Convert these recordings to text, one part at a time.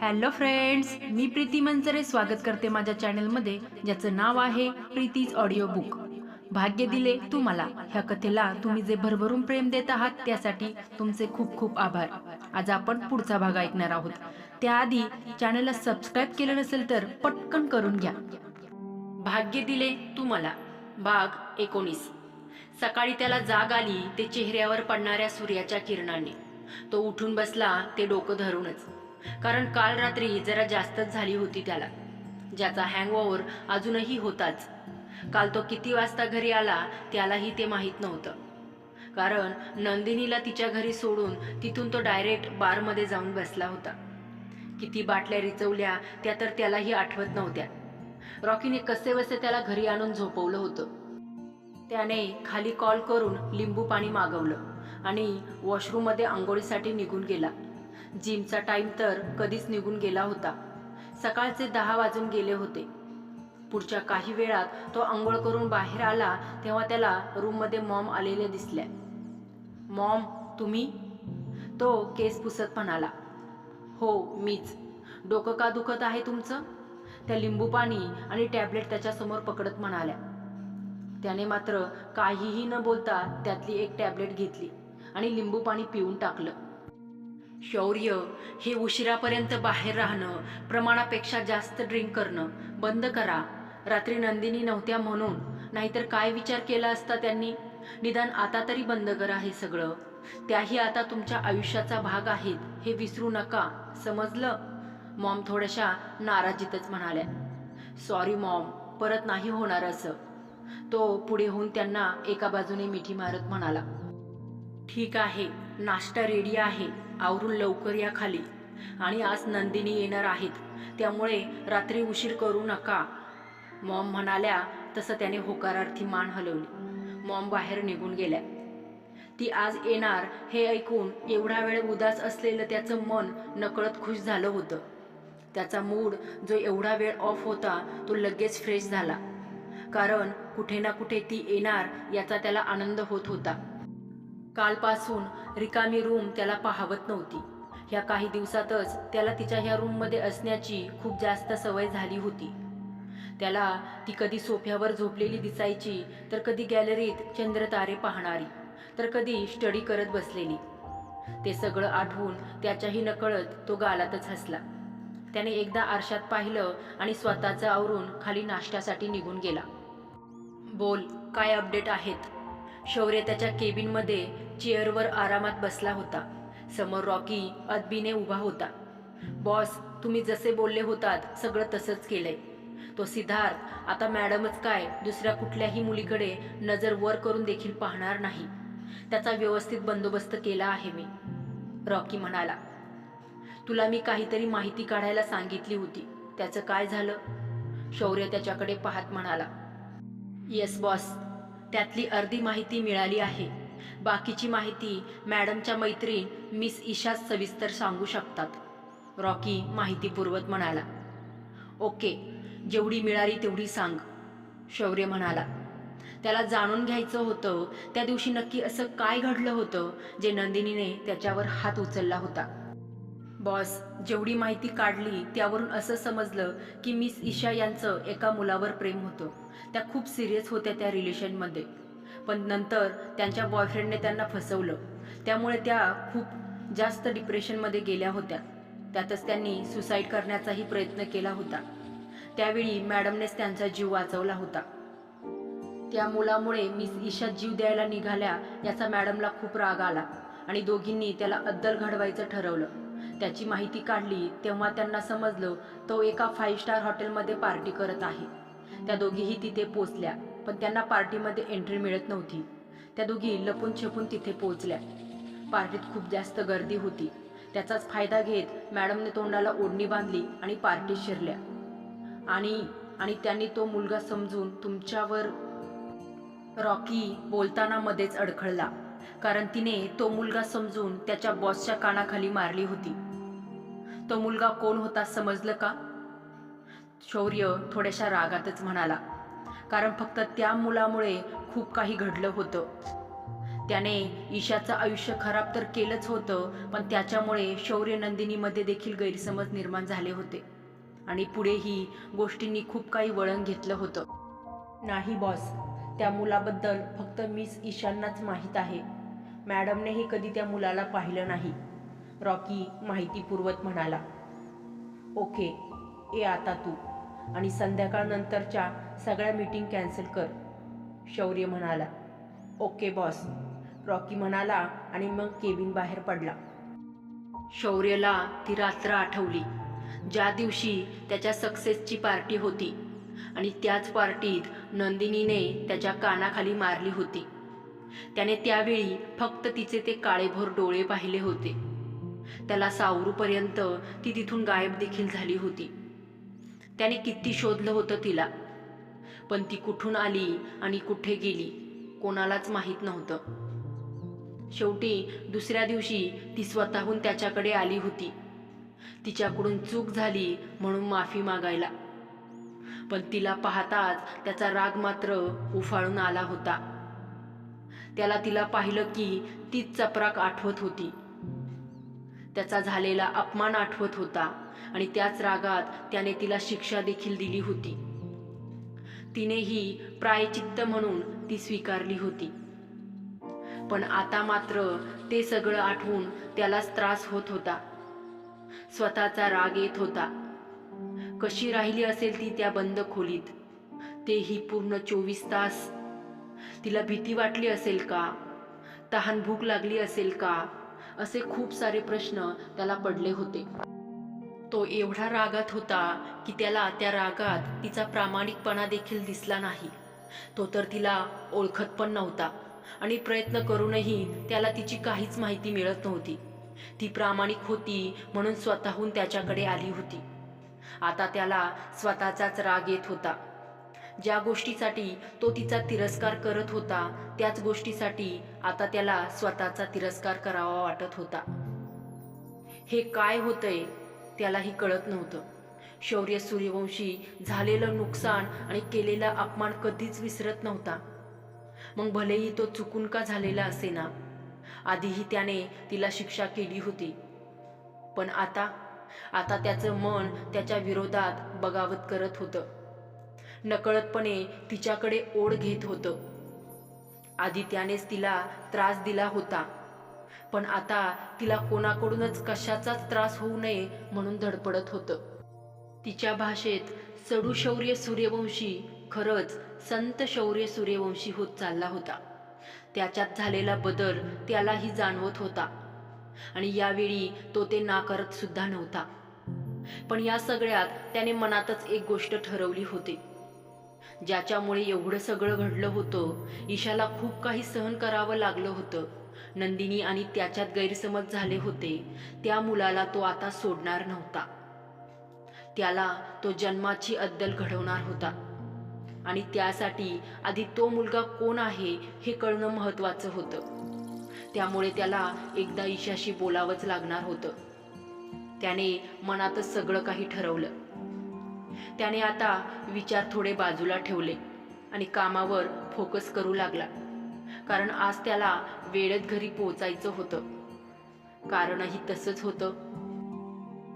Hello friends मी प्रीती मंचरे स्वागत करते माझ्या चॅनलमध्ये ज्याचं नाव आहे प्रीतीज ऑडिओ बुक भाग्य दिले तुम्हाला. ह्या कथेला तुम्ही जे भरभरून प्रेम देत आहात त्यासाठी तुमचे खूप खूप आभार. आज आपण पुढचा भाग ऐकणार आहोत. त्याआधी चॅनलला सबस्क्राईब केलं नसेल तर पटकन करून घ्या. भाग्य दिले तुम्हाला. भाग एकोणीस. सकाळी त्याला जाग आली ते चेहऱ्यावर पडणाऱ्या सूर्याच्या किरणाने. तो उठून बसला ते डोकं धरूनच. कारण काल रात्री जरा जास्तच झाली होती त्याला ज्याचा हँगओव्हर अजूनही होताच. काल तो किती वाजता घरी आला त्यालाही ते माहीत नव्हतं. कारण नंदिनीला तिच्या घरी सोडून तिथून तो डायरेक्ट बारमध्ये जाऊन बसला होता. किती बाटल्या रिचवल्या त्या तर त्यालाही आठवत नव्हत्या. रॉकीने कसे वसे त्याला घरी आणून झोपवलं होतं. त्याने खाली कॉल करून लिंबू पाणी मागवलं आणि वॉशरूममध्ये आंघोळीसाठी निघून गेला. जिमचा टाईम तर कधीच निघून गेला होता. सकाळचे दहा वाजून गेले होते. पुढच्या काही वेळात तो आंघोळ करून बाहेर आला तेव्हा त्याला रूममध्ये मॉम आलेल्या दिसल्या. मॉम तुम्ही? तो केस पुसत म्हणाला. हो मीच. डोकं का दुखत आहे तुमचं? त्या लिंबू पाणी आणि टॅबलेट त्याच्यासमोर पकडत म्हणाल्या. त्याने मात्र काहीही न बोलता त्यातली एक टॅबलेट घेतली आणि लिंबू पाणी पिऊन टाकलं. शौर्य हे उशिरापर्यंत बाहेर राहणं प्रमाणापेक्षा जास्त ड्रिंक करणं बंद करा. रात्री नंदिनी नव्हत्या म्हणून नाहीतर काय विचार केला असता त्यांनी? निदान आता तरी बंद करा हे सगळं. त्याही आता तुमच्या आयुष्याचा भाग आहेत हे विसरू नका. समजलं? मॉम थोड्याशा नाराजीतच म्हणाल्या. Sorry mom. परत नाही होणार असं. तो पुढे होऊन त्यांना एका बाजूने मिठी मारत म्हणाला. ठीक आहे. नाश्ता रेडी आहे. आवरून लवकर या खाली. आणि आज नंदिनी येणार आहेत. त्यामुळे रात्री उशीर करू नका. मॉम म्हणाल्या तसं त्याने होकारार्थी मान हलवली. मॉम बाहेर निघून गेल्या. ती आज येणार हे ऐकून एवढा वेळ उदास असलेलं त्याचं मन नकळत खुश झालं होतं. त्याचा मूड जो एवढा वेळ ऑफ होता तो लगेच फ्रेश झाला. कारण कुठे ना कुठे ती येणार याचा त्याला आनंद होत होता. कालपासून रिकामी रूम त्याला पाहावत नव्हती. ह्या काही दिवसातच त्याला तिच्या ह्या रूममध्ये असण्याची खूप जास्त सवय झाली होती. त्याला ती कधी सोफ्यावर झोपलेली दिसायची तर कधी गॅलरीत चंद्रतारे पाहणारी तर कधी स्टडी करत बसलेली. ते सगळं आठवून त्याच्याही नकळत तो गालातच हसला. त्याने एकदा आरशात पाहिलं आणि स्वतःचं आवरून खाली नाश्त्यासाठी निघून गेला. बोल काय अपडेट आहेत? शौर्य त्याच्या केबिनमध्ये चेअरवर आरामात बसला होता. समोर रॉकी अदबीने उभा होता. बॉस तुम्ही जसे बोलले होतात सगळं तसंच केलंय. तो सिद्धार्थ आता मॅडमच काय दुसऱ्या कुठल्याही मुलीकडे नजर वर करून देखील पाहणार नाही. त्याचा व्यवस्थित बंदोबस्त केला आहे मी. रॉकी म्हणाला. तुला मी काहीतरी माहिती काढायला सांगितली होती. त्याचं काय झालं? शौर्य त्याच्याकडे पाहत म्हणाला. Yes boss. त्यातली अर्धी माहिती मिळाली आहे. बाकीची माहिती मॅडमच्या मैत्रीण मिस ईशाच सविस्तर सांगू शकतात. रॉकी माहिती पुरवत म्हणाला ओके जेवढी मिळाली तेवढी सांग शौर्य म्हणाला. त्याला जाणून घ्यायचं होतं त्या दिवशी नक्की असं काय घडलं होतं जे नंदिनीने त्याच्यावर हात उचलला होता. बॉस जेवढी माहिती काढली त्यावरून असं समजलं की मिस ईशा यांचं एका मुलावर प्रेम होतं. त्या खूप सिरियस होत्या त्या रिलेशनमध्ये पण नंतर त्यांच्या बॉयफ्रेंडने त्यांना फसवलं. त्यामुळे त्या खूप जास्त डिप्रेशनमध्ये गेल्या होत्या. त्यातच त्यांनी सुसाईड करण्याचाही प्रयत्न केला होता. त्यावेळी मॅडमनेच त्यांचा जीव वाचवला होता. त्या मुलामुळे मिस ईशा जीव द्यायला निघाल्या याचा मॅडमला खूप राग आला आणि दोघींनी त्याला अद्दल घडवायचं ठरवलं. त्याची माहिती काढली तेव्हा त्यांना समजलं तो एका फाईव्ह स्टार हॉटेलमध्ये पार्टी करत आहे. त्या दोघीही तिथे पोचल्या पण त्यांना पार्टीमध्ये एंट्री मिळत नव्हती. त्या दोघी लपून छपून तिथे पोचल्या. पार्टीत खूप जास्त गर्दी होती. त्याचाच फायदा घेत मॅडमने तोंडाला ओढणी बांधली आणि पार्टीत शिरल्या. आणि आणि त्यांनी तो मुलगा समजून तुमच्यावर रॉकी बोलताना मध्येच अडखळला. कारण तिने तो मुलगा समजून त्याच्या बॉसच्या कानाखाली मारली होती. तो मुलगा कोण होता समजलं का? शौर्य थोड्याशा रागातच म्हणाला. कारण फक्त त्या मुलामुळे खूप काही घडलं होतं. त्याने ईशाचं आयुष्य खराब तर केलंच होतं पण त्याच्यामुळे शौर्य नंदिनीमध्ये देखील गैरसमज निर्माण झाले होते. आणि पुढेही गोष्टींनी खूप काही वळण घेतलं होतं. नाही बॉस त्या मुलाबद्दल फक्त मिस ईशांनाच माहीत आहे. मॅडमनेही कधी त्या मुलाला पाहिलं नाही. रॉकी माहितीपूर्वक म्हणाला ओके ये आता तू आणि संध्याकाळनंतरच्या सगळ्या मीटिंग कॅन्सल कर शौर्य म्हणाला. ओके बॉस रॉकी म्हणाला आणि मग केबिन बाहेर पडला. शौर्यला ती रात्र आठवली ज्या दिवशी त्याच्या सक्सेसची पार्टी होती आणि त्याच पार्टीत नंदिनीने त्याच्या कानाखाली मारली होती. त्याने त्यावेळी फक्त तिचे ते काळेभोर डोळे पाहिले होते. त्याला सावरूपर्यंत ती तिथून गायब देखील झाली होती. त्याने किती शोधलं होतं तिला. पण ती कुठून आली आणि कुठे गेली कोणालाच माहीत नव्हतं. शेवटी दुसऱ्या दिवशी ती स्वतःहून त्याच्याकडे आली होती. तिच्याकडून चूक झाली म्हणून माफी मागायला. पण तिला पाहताच त्याचा राग मात्र उफाळून आला होता. त्याला तिला पाहिलं की तीच चपराक आठवत होती. त्याचा झालेला अपमान आठवत होता आणि त्याच रागात त्याने तिला शिक्षा देखील दिली होती. तिनेही प्रायचित्त म्हणून ती स्वीकारली होती. पण आता मात्र ते सगळं आठवून त्यालाच त्रास होत होता. स्वतःचा राग येत होता. कशी राहिली असेल ती त्या बंद खोलीत? तेही पूर्ण चोवीस तास. तिला भीती वाटली असेल का? तहान भूक लागली असेल का? असे खूप सारे प्रश्न त्याला पडले होते. तो एवढा रागात होता की त्याला त्या रागात तिचा प्रामाणिकपणा देखील दिसला नाही. तो तर तिला ओळखत पण नव्हता आणि प्रयत्न करूनही त्याला तिची काहीच माहिती मिळत नव्हती. ती प्रामाणिक होती म्हणून स्वतःहून त्याच्याकडे आली होती. आता त्याला स्वतःचाच राग येत होता. ज्या गोष्टीसाठी तो तिचा तिरस्कार करत होता त्याच गोष्टीसाठी आता त्याला स्वतःचा तिरस्कार करावा वाटत होता. हे काय होतंय त्यालाही कळत नव्हतं. शौर्य सूर्यवंशी झालेलं नुकसान आणि केलेला अपमान कधीच विसरत नव्हता. मग भलेही तो चुकून का झालेला असेना? आधीही त्याने तिला शिक्षा केली होती. पण आता? आता त्याचं मन त्याच्या विरोधात बगावत करत होतं. नकळतपणे तिच्याकडे ओढ घेत होतं. आधी त्यानेच तिला त्रास दिला होता. पण आता तिला कोणाकडूनच कशाचाच त्रास होऊ नये म्हणून धडपडत होतं. तिच्या भाषेत सडू शौर्य सूर्यवंशी खरंच संत शौर्य सूर्यवंशी होत चालला होता. त्याच्यात झालेला बदल त्यालाही जाणवत होता. आणि यावेळी तो ते नाकारत सुद्धा नव्हता. पण या सगळ्यात त्याने मनातच एक गोष्ट ठरवली होती. ज्याच्यामुळे एवढं सगळं घडलं होतं ईशाला खूप काही सहन करावं लागलं होतं. नंदिनी आणि त्याच्यात गैरसमज झाले होते. त्या मुलाला तो आता सोडणार नव्हता. त्याला तो जन्माची अद्दल घडवणार होता. आणि त्यासाठी आधी तो मुलगा कोण आहे हे कळणं महत्वाचं होतं. त्यामुळे त्याला एकदा ईशाशी बोलावंच लागणार होतं. त्याने मनातच सगळं काही ठरवलं. त्याने आता विचार थोडे बाजूला ठेवले आणि कामावर फोकस करू लागला. कारण आज त्याला वेळेत घरी पोचायचं होतं. कारणही तसंच होतं.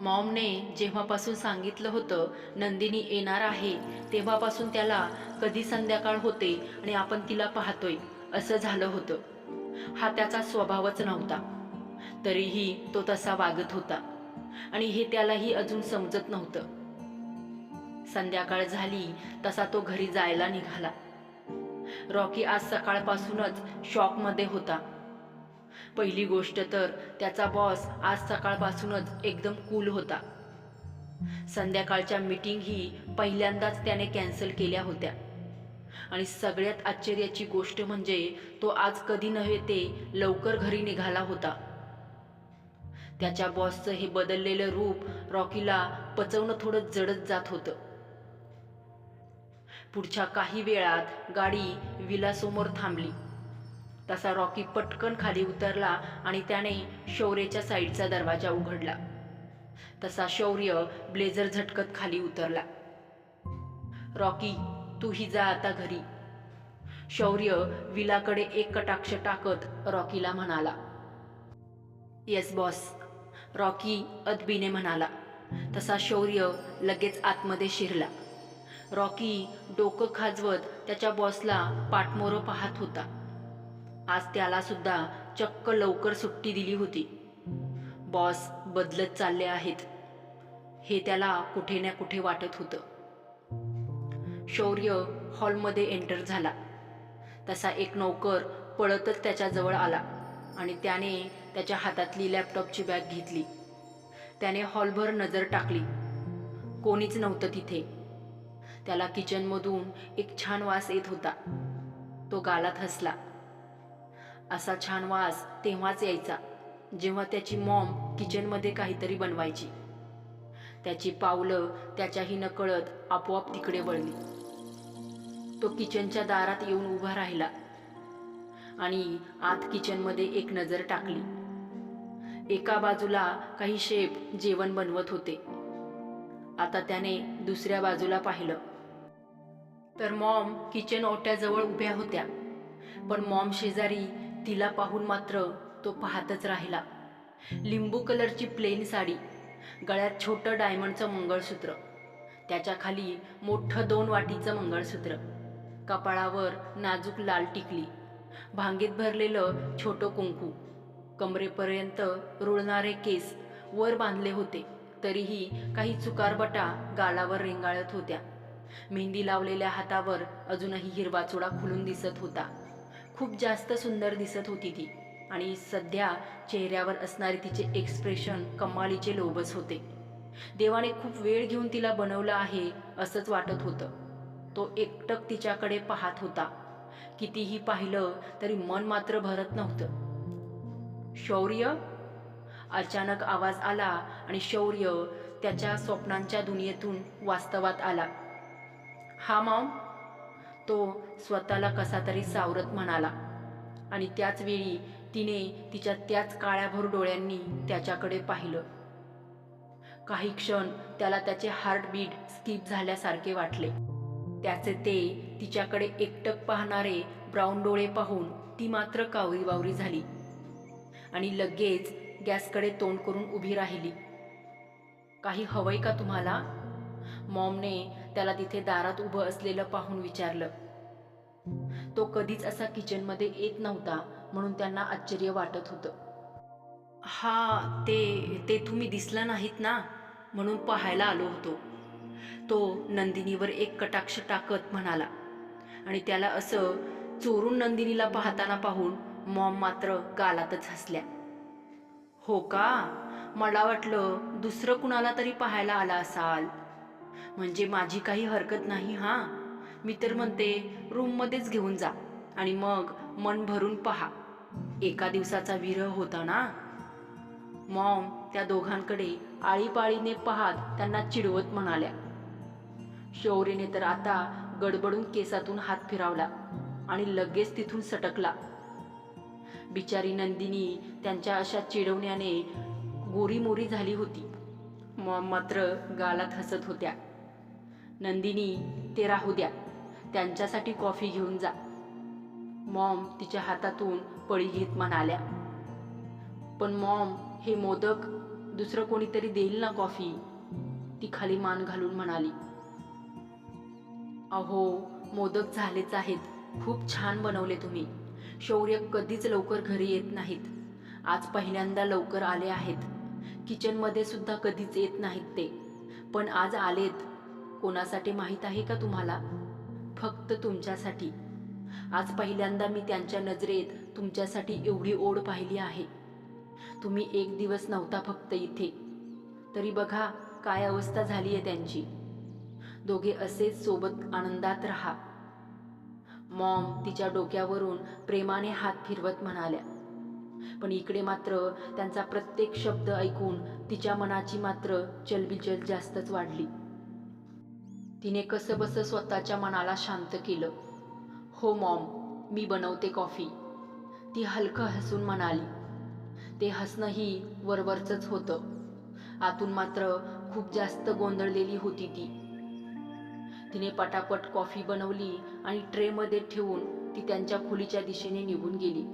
मॉमने जेव्हापासून सांगितलं होतं नंदिनी येणार आहे तेव्हापासून त्याला कधी संध्याकाळ होते आणि आपण तिला पाहतोय असं झालं होतं. हा त्याचा स्वभावच नव्हता. तरीही तो तसा वागत होता. आणि हे त्यालाही अजून समजत नव्हतं. संध्याकाळ झाली तसा तो घरी जायला निघाला. रॉकी आज सकाळपासूनच शॉकमध्ये होता. पहिली गोष्ट तर त्याचा बॉस आज सकाळपासूनच एकदम कूल होता. संध्याकाळच्या मीटिंग ही पहिल्यांदाच त्याने कॅन्सल केल्या होत्या. आणि सगळ्यात आश्चर्याची गोष्ट म्हणजे तो आज कधी नव्हे ते लवकर घरी निघाला होता. त्याच्या बॉसचं हे बदललेलं रूप रॉकीला पचवणं थोडं जडत जात होतं. पुढच्या काही वेळात गाडी विलासमोर थांबली. तसा रॉकी पटकन खाली उतरला आणि त्याने शौर्यच्या साईडचा दरवाजा उघडला. तसा शौर्य ब्लेझर झटकत खाली उतरला. रॉकी तूही जा आता घरी. शौर्य विलाकडे एक कटाक्ष टाकत रॉकीला म्हणाला. येस बॉस रॉकी अदबीने म्हणाला. तसा शौर्य लगेच आतमध्ये शिरला. रॉकी डोकं खाजवत त्याच्या बॉसला पाठमोरं पाहत होता. आज त्याला सुद्धा चक्क लवकर सुट्टी दिली होती. बॉस बदलत चालले आहेत. हे त्याला कुठे ना कुठे वाटत होतं. शौर्य हॉलमध्ये एंटर झाला. तसा एक नौकर पळतच त्याच्याजवळ आला आणि त्याने त्याच्या हातातली लॅपटॉपची बॅग घेतली. त्याने हॉलभर नजर टाकली. कोणीच नव्हतं तिथे. त्याला किचनमधून एक छान वास येत होता. तो गालात हसला. असा छान वास तेव्हाच यायचा जेव्हा त्याची मॉम किचनमध्ये काहीतरी बनवायची. त्याची पावलं त्याच्याही नकळत आपोआप तिकडे वळली. तो किचनच्या दारात येऊन उभा राहिला आणि आत किचनमध्ये एक नजर टाकली. एका बाजूला काही शेफ जेवण बनवत होते. आता त्याने दुसऱ्या बाजूला पाहिलं. तर मॉम किचन ओट्याजवळ उभ्या होत्या. पण मॉम शेजारी तिला पाहून मात्र तो पाहतच राहिला. लिंबू कलरची प्लेन साडी गळ्यात छोटं डायमंडचं मंगळसूत्र त्याच्याखाली मोठं दोन वाटीचं मंगळसूत्र. कपाळावर नाजूक लाल टिकली भांगेत भरलेलं छोटं कुंकू. कमरेपर्यंत रुळणारे केस वर बांधले होते तरीही काही चुकारबटा गालावर रेंगाळत होत्या. मेहंदी लावलेल्या हातावर अजूनही हिरवा चुडा खुलून दिसत होता. खूप जास्त सुंदर दिसत होती ती आणि सध्या चेहऱ्यावर असणारे तिचे एक्सप्रेशन कमालीचे लोभस होते. देवाने खूप वेळ घेऊन तिला बनवलं आहे असंच वाटत होतं. तो एकटक तिच्याकडे पाहत होता. कितीही पाहिलं तरी मन मात्र भरत नव्हतं. शौर्य? अचानक आवाज आला आणि शौर्य त्याच्या स्वप्नांच्या दुनियेतून वास्तवात आला. हा मॉम तो स्वतःला कसा तरी सावरत म्हणाला. आणि त्याच वेळी तिने तिच्या त्याच काळ्याभर डोळ्यांनी त्याच्याकडे पाहिलं. काही क्षण त्याला त्याचे हार्टबीट स्किप झाल्यासारखे वाटले. त्याचे ते तिच्याकडे एकटक पाहणारे ब्राऊन डोळे पाहून ती मात्र कावरीबावरी झाली. आणि लगेच गॅसकडे तोंड करून उभी राहिली. काही हवंय का तुम्हाला? मॉमने त्याला तिथे दारात उभं असलेलं पाहून विचारलं. तो कधीच असा किचनमध्ये येत नव्हता म्हणून त्यांना आश्चर्य वाटत होतं. हा ते ते तुम्ही दिसला नाहीत ना? म्हणून पाहायला आलो होतो. तो नंदिनीवर एक कटाक्ष टाकत म्हणाला आणि त्याला असं चोरून नंदिनीला पाहताना पाहून मॉम मात्र गालातच हसल्या. हो का? मला वाटलं दुसरं कुणाला तरी पाहायला आला असाल. म्हणजे माझी काही हरकत नाही हा. मी तर म्हणते रूममध्येच घेऊन जा आणि मग मन भरून पहा. एका दिवसाचा विरह होता ना? मॉम त्या दोघांकडे आळीपाळीने पाहत त्यांना चिडवत म्हणाल्या. शौर्यने तर आता गडबडून केसातून हात फिरावला आणि लगेच तिथून सटकला. बिचारी नंदिनी त्यांच्या अशा चिडवण्याने गोरीमोरी झाली होती. मात्र गालात हसत होत्या. नंदिनी ते राहू द्या. त्यांच्यासाठी कॉफी घेऊन जा. मॉम तिच्या हातातून पळी घेत म्हणाल्या. पण मॉम हे मोदक दुसरं कोणीतरी देईल ना कॉफी? ती खाली मान घालून म्हणाली. अहो मोदक झालेच आहेत. खूप छान बनवले तुम्ही. शौर्य कधीच लवकर घरी येत नाहीत. आज पहिल्यांदा लवकर आले आहेत. किचनमध्ये सुद्धा कधीच येत नाहीत ते. पण आज आलेत. कोणासाठी माहीत आहे का तुम्हाला? फक्त तुमच्यासाठी. आज पहिल्यांदा मी त्यांच्या नजरेत तुमच्यासाठी एवढी ओढ पाहिली आहे. तुम्ही एक दिवस नव्हता फक्त इथे. तरी बघा काय अवस्था झाली आहे त्यांची. दोघे असेच सोबत आनंदात राहा. मॉम तिच्या डोक्यावरून प्रेमाने हात फिरवत म्हणाल्या. पण इकडे मात्र त्यांचा प्रत्येक शब्द ऐकून तिच्या मनाची मात्र चलबिचल जास्तच वाढली. तिने कसं बसं स्वतःच्या मनाला शांत केलं. हो मॉम मी बनवते कॉफी. ती हलकं हसून म्हणाली. ते हसणंही वरवरचंच होतं. आतून मात्र खूप जास्त गोंधळलेली होती ती. तिने पटापट कॉफी बनवली आणि ट्रेमध्ये ठेवून ती त्यांच्या खोलीच्या दिशेने निघून गेली.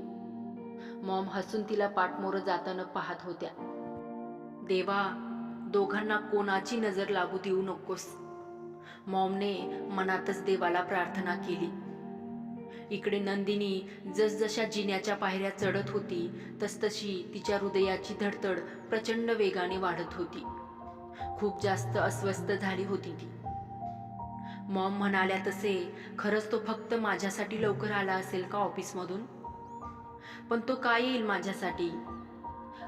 मॉम हसून तिला पाठमोरं जाताना पाहत होत्या. देवा दोघांना कोणाची नजर लागू देऊ नकोस. मॉमने मनातच देवाला प्रार्थना केली. इकडे नंदिनी जसजशा जिन्याच्या पायऱ्या चढत होती तसतशी तिच्या हृदयाची धडधड प्रचंड वेगाने वाढत होती. खूप जास्त अस्वस्थ झाली होती ती. मॉम म्हणाल्या तसे खरंच तो फक्त माझ्यासाठी लवकर आला असेल का ऑफिसमधून? पण तो काय येईल माझ्यासाठी?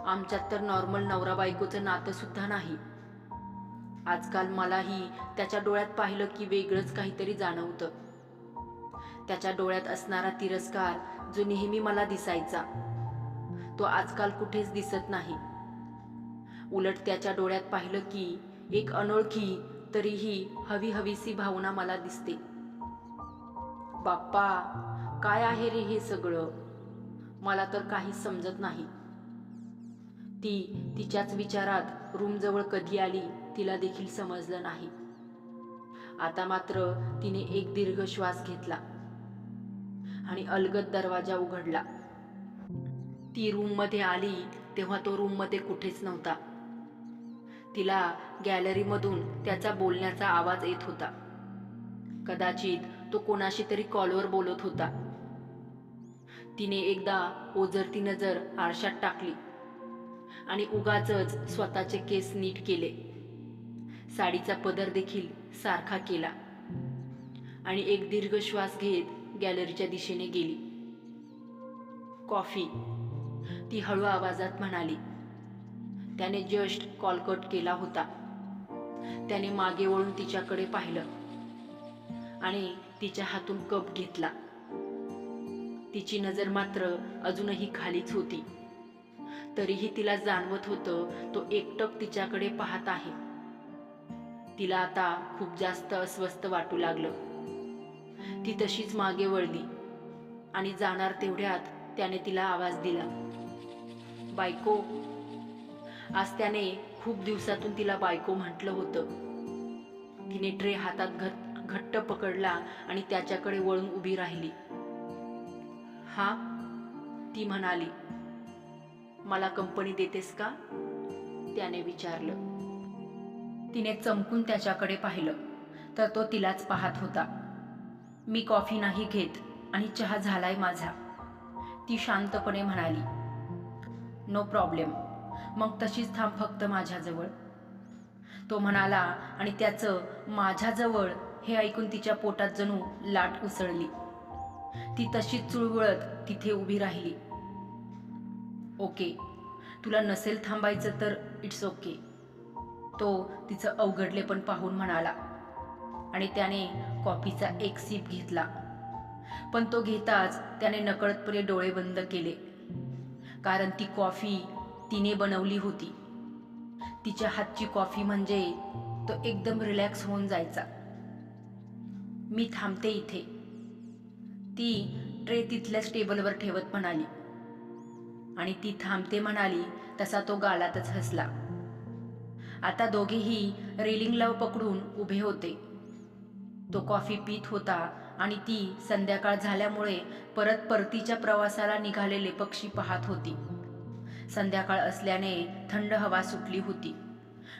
आमच्यात तर नॉर्मल नवरा बायकोचं नातं सुद्धा नाही. आजकाल मलाही त्याच्या डोळ्यात पाहिलं की वेगळंच काहीतरी जाणवतं. त्याच्या डोळ्यात असणारा तिरस्कार जो नेहमी मला दिसायचा तो आजकाल कुठेच दिसत नाही. उलट त्याच्या डोळ्यात पाहिलं की एक अनोळखी तरीही हवी हवीसी भावना मला दिसते. बाप्पा काय आहे रे हे सगळं? मला तर काहीच समजत नाही. ती तिच्याच विचारात रूमजवळ कधी आली तिला देखील समजलं नाही. आता मात्र तिने एक दीर्घ श्वास घेतला आणि अलगद दरवाजा उघडला. ती रूममध्ये आली तेव्हा तो रूममध्ये कुठेच नव्हता. तिला गॅलरीमधून त्याचा बोलण्याचा आवाज येत होता. कदाचित तो कोणाशी तरी कॉलवर बोलत होता. तिने एकदा ओझरती नजर आरशात टाकली आणि उगाचच स्वतःचे केस नीट केले. साडीचा पदर देखील सारखा केला आणि एक दीर्घ श्वास घेत गॅलरीच्या दिशेने गेली. कॉफी ती हळू आवाजात म्हणाली. त्याने जस्ट कॉल कट केला होता. त्याने मागे वळून तिच्याकडे पाहिलं आणि तिच्या हातून कप घेतला. तिची नजर मात्र अजूनही खालीच होती. तरीही तिला जाणवत होतं तो एकटक तिच्याकडे पाहत आहे. तिला आता खूप जास्त अस्वस्थ वाटू लागलं. ती तशीच मागे वळली आणि जाणार तेवढ्यात त्याने तिला आवाज दिला. बायको. आज त्याने खूप दिवसातून तिला बायको म्हटलं होतं. तिने ट्रे हातात घट घट्ट पकडला आणि त्याच्याकडे वळून उभी राहिली. हा? ती म्हणाली मला कंपनी देतेस का? त्याने विचारलं. तिने चमकून त्याच्याकडे पाहिलं तर तो तिलाच पाहत होता. मी कॉफी नाही घेत आणि चहा झालाय माझा. ती शांतपणे म्हणाली नो प्रॉब्लेम. मग तशीच थांब फक्त माझ्याजवळ. तो म्हणाला आणि त्याचं माझ्याजवळ हे ऐकून तिच्या पोटात जणू लाट उसळली. ती तशीच चुळवळत तिथे उभी राहिली. ओके तुला नसेल थांबायचं तर इट्स ओके. तो तिचं अवघडले पण पाहून म्हणाला आणि त्याने कॉफीचा एक सीप घेतला. पण तो घेताच त्याने नकळतपणे डोळे बंद केले कारण ती कॉफी तिने बनवली होती. तिच्या हातची कॉफी म्हणजे तो एकदम रिलॅक्स होऊन जायचा. मी थांबते इथे. ती ट्रे तिथल्याच टेबलवर ठेवत म्हणाली. आणि ती थांबते म्हणाली तसा तो गालातच हसला. आता दोघेही रेलिंगला पकडून उभे होते. तो कॉफी पीत होता आणि ती संध्याकाळ झाल्यामुळे परत परतीच्या प्रवासाला निघालेले पक्षी पाहत होती. संध्याकाळ असल्याने थंड हवा सुटली होती.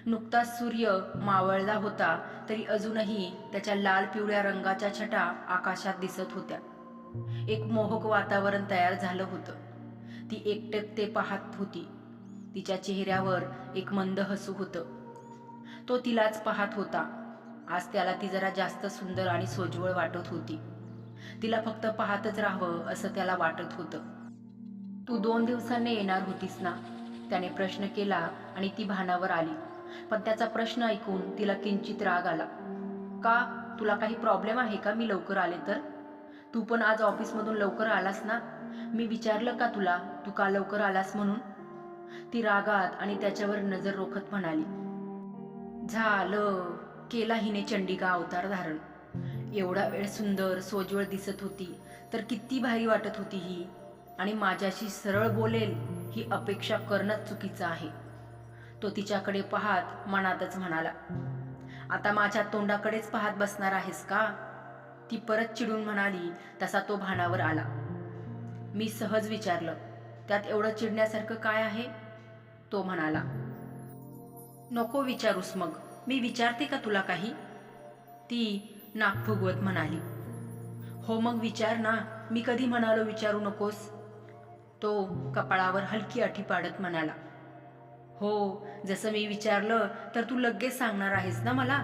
नुकताच सूर्य मावळला होता तरी अजूनही त्याच्या लाल पिवळ्या रंगाच्या छटा आकाशात दिसत होत्या. एक मोहक वातावरण तयार झालं होतं. ती एकटक ते पाहत होती. तिच्या चेहऱ्यावर एक मंद हसू होतं. तो तिलाच पाहत होता. आज त्याला ती जरा जास्त सुंदर आणि सोज्वळ वाटत होती. तिला फक्त पाहतच राहावं असं त्याला वाटत होतं. तू दोन दिवसांनी येणार होतीस ना? त्याने प्रश्न केला आणि ती भानावर आली. पण त्याचा प्रश्न ऐकून तिला किंचित राग आला. का? तुला काही प्रॉब्लेम आहे का मी लवकर आले तर? तू पण आज ऑफिसमधून लवकर आलास ना? मी विचारलं का तुला तू का लवकर आलास म्हणून? ती रागात आणि त्याच्यावर नजर रोखत म्हणाली झालं केला हिने चंडिका अवतार धारण. एवढा वेळ सुंदर सोज्वळ दिसत होती तर किती भारी वाटत होती ही. आणि माझ्याशी सरळ बोलेल ही अपेक्षा करणंच चुकीचं आहे. तो तिच्याकडे पाहत मनातच म्हणाला आता माझ्या तोंडाकडेच पाहत बसणार आहेस का? ती परत चिडून म्हणाली तसा तो भानावर आला. मी सहज विचारलं त्यात एवढं चिडण्यासारखं काय आहे? तो म्हणाला नको विचारूस मग मी विचारते का तुला काही? ती नाक फुगवत म्हणाली हो मग विचार ना मी कधी म्हणालो विचारू नकोस? तो कपाळावर हलकी अटी पाडत म्हणाला हो जसं मी विचारलं तर तू लगेच सांगणार आहेस ना मला?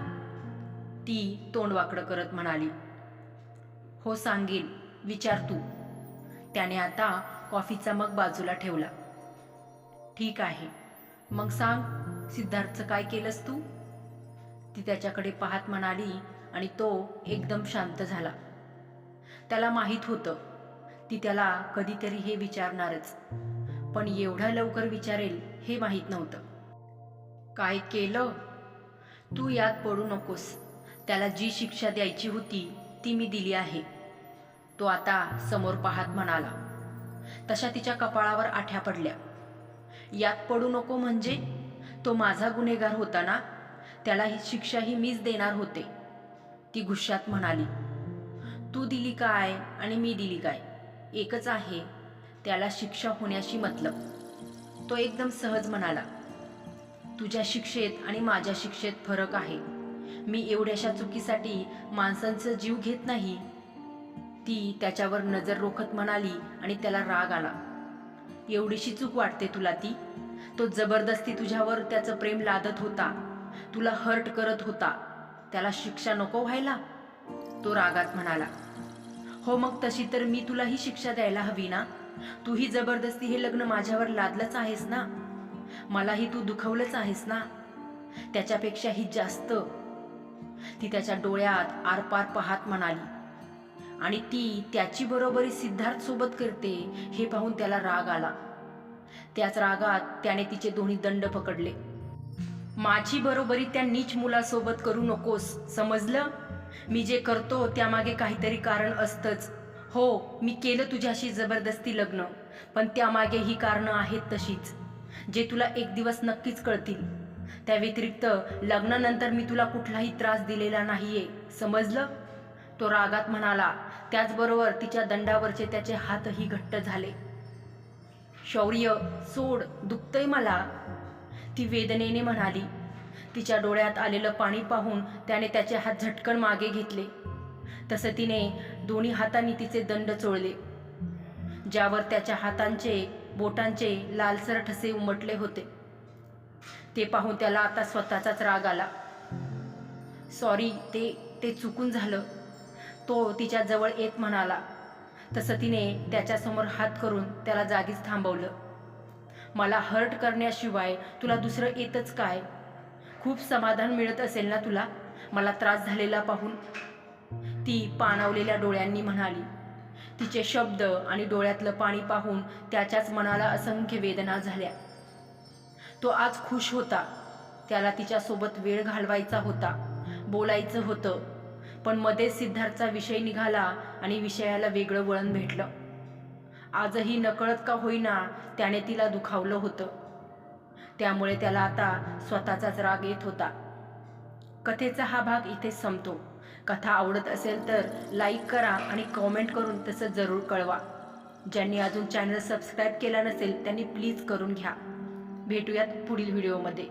ती तोंड वाकडं करत म्हणाली हो सांगेन विचार तू. त्याने आता कॉफीचा मग बाजूला ठेवला. ठीक आहे. मग सांग सिद्धार्थचं काय केलंस तू? ती त्याच्याकडे पाहत म्हणाली आणि तो एकदम शांत झाला. त्याला माहीत होतं. ती त्याला कधीतरी हे विचारणारच. पण एवढ्या लवकर विचारेल हे माहीत नव्हतं. काय केलं? तू यात पडू नकोस. त्याला जी शिक्षा द्यायची होती ती मी दिली आहे. तो आता समोर पाहत म्हणाला तशा तिच्या कपाळावर आठ्या पडल्या. यात पडू नको म्हणजे तो माझा गुन्हेगार होता ना? त्याला ही शिक्षाही मीच देणार होते. ती गुस्सात म्हणाली तू दिली काय आणि मी दिली काय? एकच आहे त्याला शिक्षा होण्याशी मतलब. तो एकदम सहज म्हणाला तुझ्या शिक्षेत आणि माझ्या शिक्षेत फरक आहे. मी एवढ्याशा चुकीसाठी माणसांचं जीव घेत नाही. ती त्याच्यावर नजर रोखत म्हणाली आणि त्याला राग आला. एवढीशी चूक वाटते तुला ती? तो जबरदस्ती तुझ्यावर त्याचं प्रेम लादत होता. तुला हर्ट करत होता. त्याला शिक्षा नको व्हायला? तो रागात म्हणाला. हो मग तशी तर मी तुला ही शिक्षा द्यायला हवी ना? तूही जबरदस्ती हे लग्न माझ्यावर लादलंच आहेस ना? मलाही तू दुखवलंच आहेस ना? त्याच्यापेक्षाही जास्त ती त्याच्या डोळ्यात आरपार पाहत म्हणाली आणि ती त्याची बरोबरी सिद्धार्थ सोबत करते हे पाहून त्याला राग आला. त्याच रागात त्याने तिचे दोन्ही दंड पकडले. माझी बरोबरी त्या नीच मुलासोबत करू नकोस समजलं? मी जे करतो त्यामागे काहीतरी कारण असतंच. हो मी केलं तुझ्याशी जबरदस्ती लग्न पण त्यामागे ही कारणं आहेत तशीच जे तुला एक दिवस नक्कीच कळतील. त्या व्यतिरिक्त लग्नानंतर मी तुला कुठलाही त्रास दिलेला नाहीये. समजलं? तो रागात म्हणाला. त्याचबरोबर तिच्या दंडावरचे त्याचे हातही घट्ट झाले. शौर्य सोड दुखतंय मला. ती वेदनेने म्हणाली. तिच्या डोळ्यात आलेलं पाणी पाहून त्याने त्याचे हात झटकन मागे घेतले. तसं तिने दोन्ही हातांनी तिचे दंड चोळले. ज्यावर त्याच्या हातांचे बोटांचे लालसर ठसे उमटले होते. ते पाहून त्याला आता स्वतःचाच राग आला. सॉरी ते ते चुकून झालं. तो तिच्या जवळ येत म्हणाला. तसं तिने त्याच्यासमोर हात करून त्याला जागीच थांबवलं. मला हर्ट करण्याशिवाय तुला दुसरं येतच काय? खूप समाधान मिळत असेल ना तुला? मला त्रास झालेला पाहून. ती पाणावलेल्या डोळ्यांनी म्हणाली. तिचे शब्द आणि डोळ्यातलं पाणी पाहून त्याच्याच मनाला असंख्य वेदना झाल्या. तो आज खुश होता. त्याला तिच्यासोबत वेळ घालवायचा होता. बोलायचं होतं. पण मध्येच सिद्धार्थचा विषय निघाला आणि विषयाला वेगळं वळण भेटलं. आजही नकळत का होईना त्याने तिला दुखावलं होतं. त्यामुळे त्याला आता स्वतःचाच राग येत होता. कथेचा हा भाग इथे संपतो. कथा आवडत असेल तर लाईक करा आणि कॉमेंट करून तसं जरूर कळवा. ज्यांनी अजून चॅनल सबस्क्राईब केला नसेल त्यांनी प्लीज करून घ्या. भेटूयात पुढील व्हिडिओमध्ये.